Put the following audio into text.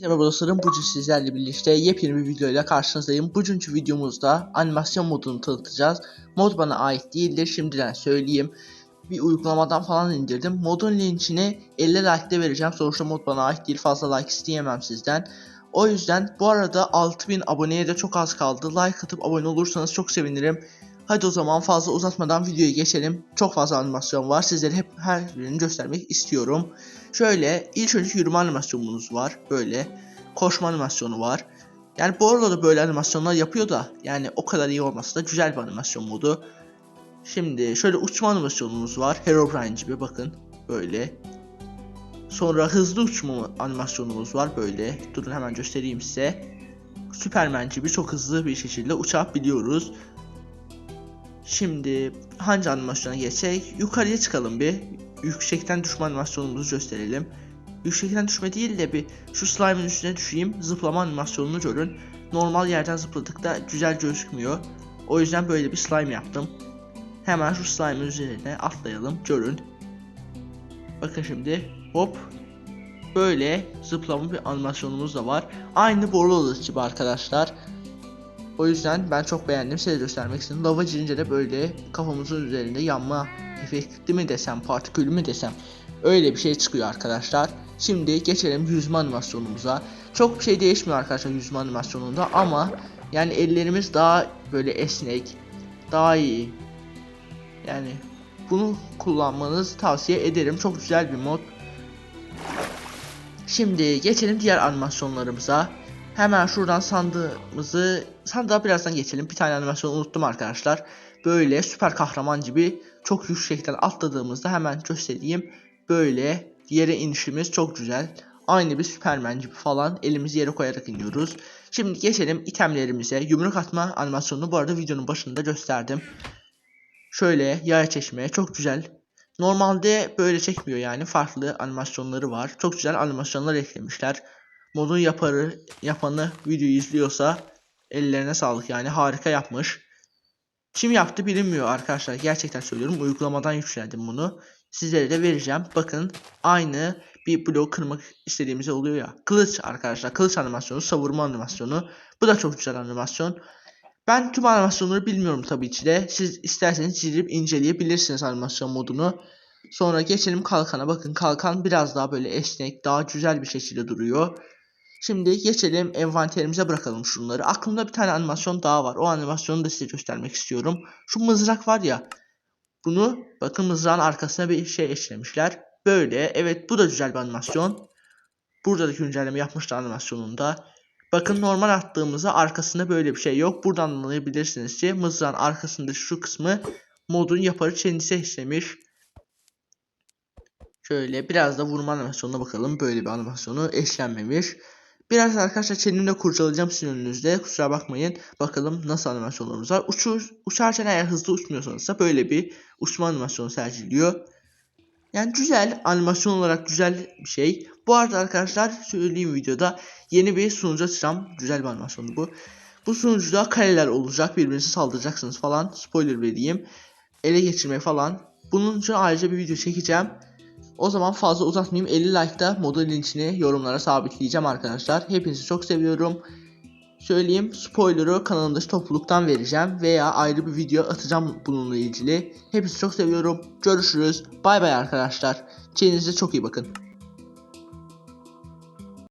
Merhaba dostlarım, bugün sizlerle birlikte yepyeni bir videoyla karşınızdayım. Bugünkü videomuzda animasyon modunu tanıtacağız. Mod bana ait değildir, şimdiden söyleyeyim. Bir uygulamadan falan indirdim. Modun linkini 50 like'de vereceğim. Sonuçta mod bana ait değil, fazla like isteyemem sizden. O yüzden bu arada 6000 aboneye de çok az kaldı. Like atıp abone olursanız çok sevinirim. Hadi o zaman fazla uzatmadan videoya geçelim. Çok fazla animasyon var. Sizlere hep her birini göstermek istiyorum. Şöyle ilk önce yürüme animasyonumuz var. Böyle koşma animasyonu var. Yani bu arada da böyle animasyonlar yapıyor da yani o kadar iyi olmasa da güzel bir animasyon modu. Şimdi şöyle uçma animasyonumuz var. Herobrine gibi bakın böyle. Sonra hızlı uçma animasyonumuz var böyle. Durun hemen göstereyim size. Superman gibi çok hızlı bir şekilde uçabiliyoruz. Şimdi hangi animasyona geçsek? Yukarıya çıkalım bir. Yüksekten düşme animasyonumuzu gösterelim. Yüksekten düşme değil de bir şu slime'ın üstüne düşeyim. Zıplama animasyonunu görün. Normal yerden zıpladıkta güzel gözükmüyor. O yüzden böyle bir slime yaptım. Hemen şu slime'ın üzerine atlayalım. Görün. Bakın şimdi. Hop. Böyle zıplama bir animasyonumuz da var. Aynı Borlolos gibi arkadaşlar. O yüzden ben çok beğendim size göstermek istedim. Lava girince de böyle kafamızın üzerinde yanma efekti mi desem, partikül mü desem öyle bir şey çıkıyor arkadaşlar. Şimdi geçelim yüzme animasyonumuza. Çok bir şey değişmiyor arkadaşlar yüzme animasyonunda ama yani ellerimiz daha böyle esnek, daha iyi. Yani bunu kullanmanızı tavsiye ederim. Çok güzel bir mod. Şimdi geçelim diğer animasyonlarımıza. Hemen şuradan sandığımızı sandığa birazdan geçelim. Bir tane animasyon unuttum arkadaşlar. Böyle süper kahraman gibi çok yüksekten atladığımızda hemen göstereyim. Böyle yere inişimiz çok güzel. Aynı bir Superman gibi falan elimizi yere koyarak iniyoruz. Şimdi geçelim itemlerimize. Yumruk atma animasyonunu bu arada videonun başında gösterdim. Şöyle yaya çeşmeye çok güzel. Normalde böyle çekmiyor yani farklı animasyonları var. Çok güzel animasyonlar eklemişler modun yaparı yapanı videoyu izliyorsa ellerine sağlık yani harika yapmış. Kim yaptı bilinmiyor arkadaşlar gerçekten söylüyorum uygulamadan yükledim bunu. Sizlere de vereceğim. Bakın aynı bir blok kırmak istediğimizde oluyor ya. Kılıç arkadaşlar kılıç animasyonu savurma animasyonu. Bu da çok güzel animasyon. Ben tüm animasyonları bilmiyorum tabii ki de. Siz isterseniz girip inceleyebilirsiniz animasyon modunu. Sonra geçelim kalkana. Bakın kalkan biraz daha böyle esnek, daha güzel bir şekilde duruyor. Şimdi geçelim envanterimize bırakalım şunları. Aklımda bir tane animasyon daha var. O animasyonu da size göstermek istiyorum. Şu mızrak var ya. Bunu bakın mızrağın arkasına bir şey eşlemişler. Böyle evet bu da güzel bir animasyon. Burada da güncelleme yapmışlar animasyonunda. Bakın normal attığımızda arkasında böyle bir şey yok. Buradan anlayabilirsiniz ki mızrağın arkasında şu kısmı modun yaparı kendisi eşlemiş. Şöyle biraz da vurma animasyonuna bakalım. Böyle bir animasyonu eşlenmemiş. Biraz arkadaşlar kendimde kurcalayacağım sizin önünüzde. Kusura bakmayın. Bakalım nasıl animasyonlarımız var. Uçur, uçarken eğer hızlı uçmuyorsanız böyle bir uçma animasyonu sergiliyor. Yani güzel animasyon olarak güzel bir şey. Bu arada arkadaşlar söyleyeyim videoda yeni bir sunucu açacağım. Güzel bir animasyon bu. Bu sunucuda kaleler olacak. Birbirinize saldıracaksınız falan. Spoiler vereyim. Ele geçirme falan. Bunun için ayrıca bir video çekeceğim. O zaman fazla uzatmayayım. 50 like'da model linkini yorumlara sabitleyeceğim arkadaşlar. Hepinizi çok seviyorum. Söyleyeyim spoiler'ı kanalımdaki topluluktan vereceğim veya ayrı bir video atacağım bununla ilgili. Hepinizi çok seviyorum. Görüşürüz. Bay bay arkadaşlar. Kendinize çok iyi bakın.